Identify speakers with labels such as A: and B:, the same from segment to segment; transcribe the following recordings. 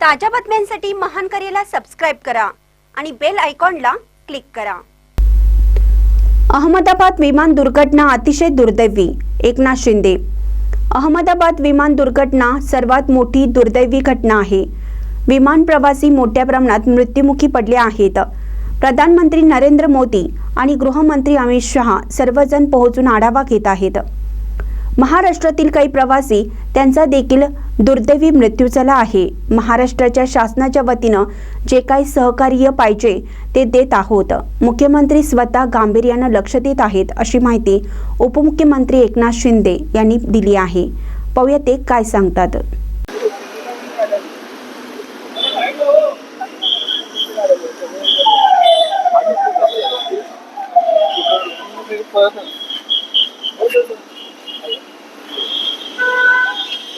A: ताज्या बातम्यांसाठी महान करेला सबस्क्राईब करा आणि बेल आयकॉनला क्लिक करा. अहमदाबाद विमान दुर्घटना अतिशय दुर्दैवी एकनाथ शिंदे. अहमदाबाद विमान दुर्घटना सर्वात मोठी दुर्दैवी घटना आहे. विमान प्रवासी मोठ्या प्रमाणात मृत्युमुखी पडले आहेत. प्रधानमंत्री नरेंद्र मोदी आणि गृहमंत्री अमित शहा सर्वजण पोहोचून आढावा घेत आहेत. महाराष्ट्रातील काही प्रवासी त्यांचा देखील दुर्दैवी मृत्यू झाला आहे. महाराष्ट्राच्या शासनाच्या वतीनं जे काही सहकार्य पाहिजे ते देत आहोत. मुख्यमंत्री स्वतः गांभीर्यानं लक्ष देत आहेत अशी माहिती उपमुख्यमंत्री एकनाथ शिंदे यांनी दिली आहे. पाहूया ते काय सांगतात.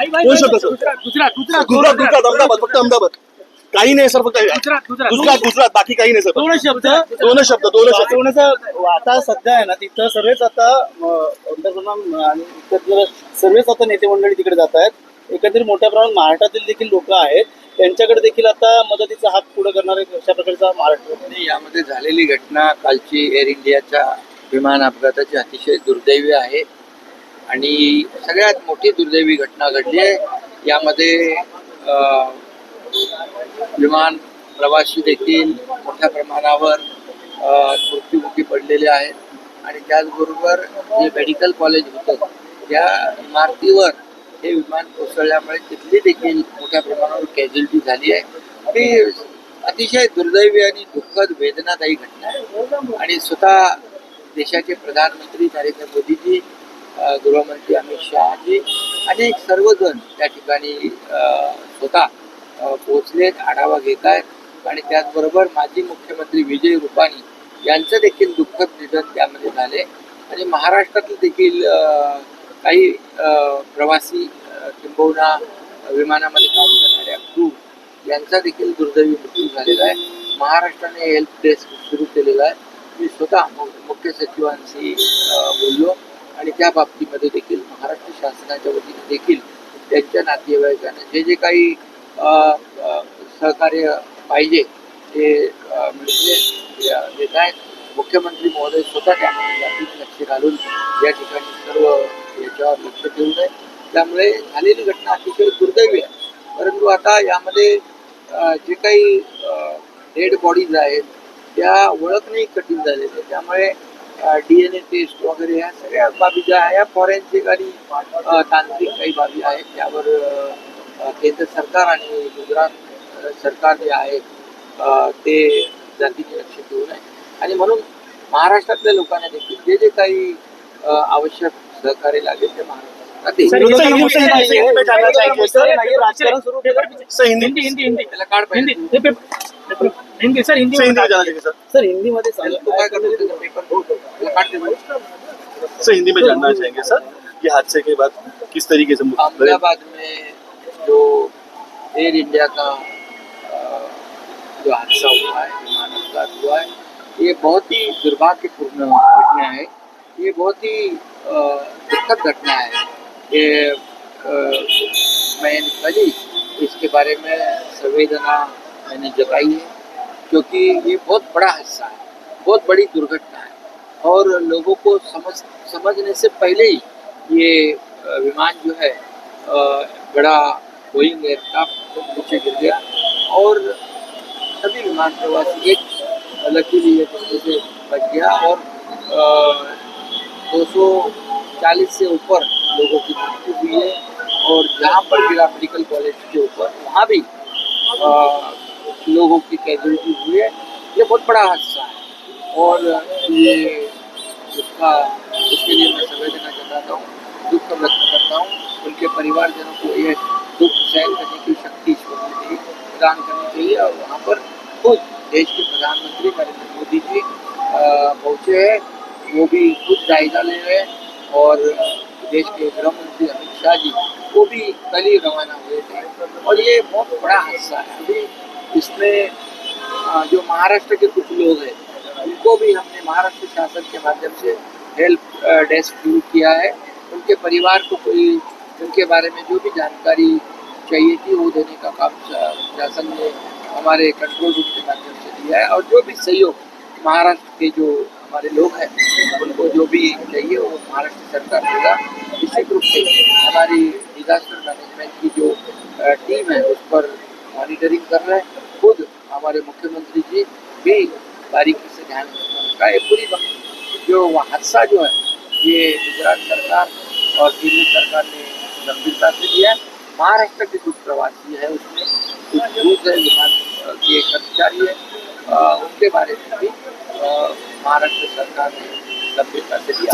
B: गुजरात गुजरात
C: अहमदाबाद फक्त अहमदाबाद. काही नाही सर फक्त
B: गुजरात गुजरात
C: बाकी काही नाही सर.
B: दोन शब्द.
C: दोन शब्द दोन शब्द.
D: आता सध्या आहे ना तिथं सर्वच आता आणि इतर सर्वच आता नेते मंडळी तिकडे जात आहेत. एकंदरीत मोठ्या प्रमाणात महाराष्ट्रातील देखील लोक आहेत. त्यांच्याकडे देखील आता मदतीचा हात पुढे करणारे अशा प्रकारचा महाराष्ट्र.
E: यामध्ये झालेली घटना कालची एअर इंडियाच्या विमान अपघाताची अतिशय दुर्दैवी आहे. आणि सगळ्यात मोठी दुर्दैवी घटना घडली आहे. यामध्ये विमान प्रवासी देखील मोठ्या प्रमाणावर मृत्यूमुखी मृत्युमुखी पडलेले आहेत. आणि त्याचबरोबर जे मेडिकल कॉलेज होतं त्या इमारतीवर हे विमान कोसळल्यामुळे तिथली देखील मोठ्या प्रमाणावर कॅज्युलिटी झाली आहे. ती अतिशय दुर्दैवी आणि दुःखद वेदनादायी घटना आहे. आणि स्वतः देशाचे प्रधानमंत्री नरेंद्र मोदीजी गृहमंत्री अमित शहाजी आणि सर्वजण त्या ठिकाणी स्वतः पोहोचलेत आढावा घेत आहेत. आणि त्याचबरोबर माजी मुख्यमंत्री विजय रुपाणी यांचं देखील दुःखद निधन त्यामध्ये झाले. आणि महाराष्ट्रातील देखील काही प्रवासी किंबहुना विमानामध्ये काम करणाऱ्या क्रू यांचा देखील दुर्दैवी मृत्यू झालेला आहे. महाराष्ट्राने हेल्प डेस्क सुरू केलेला आहे. मी स्वतः मुख्य सचिवांशी बोललो. आणि त्या बाबतीमध्ये देखील महाराष्ट्र शासनाच्या वतीने देखील त्यांच्या नातेवाईकांना जे जे काही सहकार्य पाहिजे ते मिळते देत आहेत मुख्यमंत्री महोदय स्वतः त्यामध्ये लक्ष घालून या ठिकाणी सर्व याच्यावर लक्ष ठेवून आहे त्यामुळे झालेली घटना अतिशय दुर्दैवी आहे. परंतु आता यामध्ये जे काही डेड बॉडीज आहेत त्या ओळखणंही कठीण झालेले त्यामुळे डी एन ए टेस्ट वगैरे ह्या सगळ्या बाबी ज्या या फॉरेन्सिक आणि तांत्रिक काही बाबी आहेत त्यावर केंद्र सरकार आणि गुजरात सरकार जे आहे ते जातीचे लक्ष ठेवून आहे. आणि म्हणून महाराष्ट्रातल्या लोकांना देखील जे जे काही आवश्यक सहकार्य लागेल ते. Sir, Hindi-
B: sir.
C: Hindi
B: Hindi
C: Hindi
B: Hindi
E: त्याला कार्ड
B: हिंदी.
E: पाहिजे
B: पेपर हिंदी सर हिंदी
D: हिंदीमध्ये
E: पेपर.
C: सर, हिंदी में जानना चाहेंगे, सर, ये हादसे के बाद किस तरीके से
E: अहमदाबाद में जो एयर इंडिया का जो हादसा हुआ है, विमान अपघात हुआ है, ये बहुत ही दुर्भाग्यपूर्ण घटना है। ये बहुत ही दुखद घटना है। ये मैंने कल ही इसके बारे में संवेदना मैंने जताई है, क्योंकि ये बहुत बड़ा हादसा है, बहुत बड़ी दुर्घटना और लोगों को समझ समझने से पहले ही ये विमान जो है बड़ा बोइंग एयरक्राफ्ट नीचे गिर गया। और सभी विमान प्रवासी एक लकीली एक उसमें से बच गया और दो सौ चालीस से ऊपर लोगों की मृत्यु हुई है। और जहाँ पर गिरा मेडिकल कॉलेज के ऊपर वहाँ भी अ, लोगों की कैजुअलिटी हुई है। ये बहुत बड़ा हादसा है। और ये उसका उसके लिए मैं संवेदना जताता हूँ दुख व्यक्त करता हूँ। उनके परिवारजनों को यह दुख सहन करने की शक्ति ईश्वर ने दी प्रदान करनी चाहिए और वहाँ पर खुद देश के प्रधानमंत्री नरेंद्र मोदी जी पहुँचे पहुँचे हैं। वो भी खुद जायजा ले रहे हैं, और देश के गृह मंत्री अमित शाह जी वो भी कल ही रवाना हुए थे। और ये बहुत बड़ा हादसा है। अभी इसमें जो महाराष्ट्र के कुछ लोग हैं उनको भी हमने महाराष्ट्र शासन के माध्यम से हेल्प डेस्क शुरू किया है। उनके परिवार को कोई, उनके बारे में जो भी जानकारी चाहिए थी, वो देने का काम शासन ने हमारे कंट्रोल रूम के माध्यम से दिया है। और जो भी सहयोग महाराष्ट्र के जो हमारे लोग हैं, उनको जो भी चाहिए, वो महाराष्ट्र सरकार देगा। निश्चित रूप से हमारी डिजास्टर मैनेजमेंट की जो टीम है, उस पर मॉनिटरिंग कर रहे हैं। खुद हमारे मुख्यमंत्री जी भी बारीकी से ध्यान रखा है। पूरी जो हादसा जो है, ये गुजरात सरकार और दिल्ली सरकार ने गंभीरता से लिया है। महाराष्ट्र के कुछ प्रवासी है, उसमें कुछ दूध है विमान के कर्मचारी है। उनके बारे में भी महाराष्ट्र सरकार ने गंभीरता से लिया